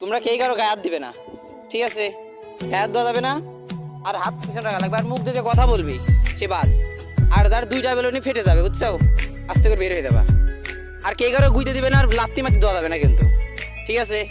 তোমরা কেই কারও গায়ে হাত দিবে না। ঠিক আছে? গায়ে হাত দেওয়া যাবে না। আর হাত পিছনে রাখা লাগবে। আর মুখ দিয়ে কথা বলবি, সে বাদ। আর যার দুইটা বেলুনি ফেটে যাবে, বুঝছ? আস্তে করে বের হয়ে যাবা। আর কে কারও গুইতে দিবে না, আর লাত্তি মাতি দেওয়া যাবে না কিন্তু। ঠিক আছে?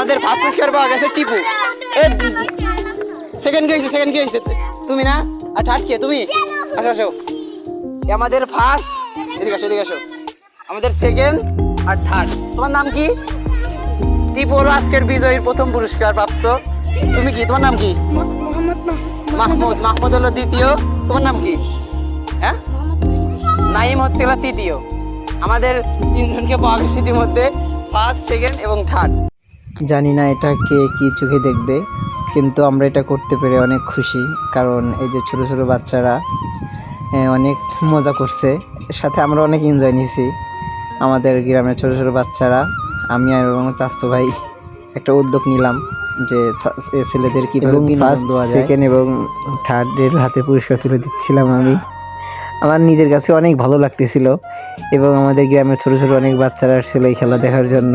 আমাদের ফার্স্ট পুরস্কার পাওয়া গেছে টিপু। সেকেন্ড কে হয়েছে সেকেন্ড কে হয়েছে? তুমি না? আর থার্ড কে? তুমি? আসো আসো। আমাদের ফার্স্ট এদিকে আসো এদিকে আসো। আমাদের সেকেন্ড আর থার্ড তোমার নাম কি? টিপু হলো আজকের বিজয়ীর প্রথম পুরস্কার প্রাপ্ত। তুমি কি? তোমার নাম কি? মাহমুদ। মাহমুদ হলো দ্বিতীয়। তোমার নাম কি? হ্যাঁ? নাইম হচ্ছে তৃতীয়। আমাদের তিনজনকে পাওয়া গেছে ইতিমধ্যে ফার্স্ট সেকেন্ড এবং থার্ড জানি না এটা কে কি চোখে দেখবে কিন্তু আমরা এটা করতে পেরে অনেক খুশি কারণ এই যে ছোট ছোট বাচ্চারা অনেক মজা করছে। সাথে আমরা অনেক এনজয় নিয়েছি আমাদের গ্রামের ছোট ছোট বাচ্চারা আমি আর আমার চাস্তো ভাই একটা উদ্যোগ নিলাম যে ছেলেদের কীভাবে সেকেন্ড এবং থার্ডের হাতে পুরস্কার তুলে দিচ্ছিলাম আমি। আমার নিজের কাছে অনেক ভালো লাগতেছিল এবং আমাদের গ্রামের ছোট ছোট অনেক বাচ্চারা আসছিল এই খেলা দেখার জন্য।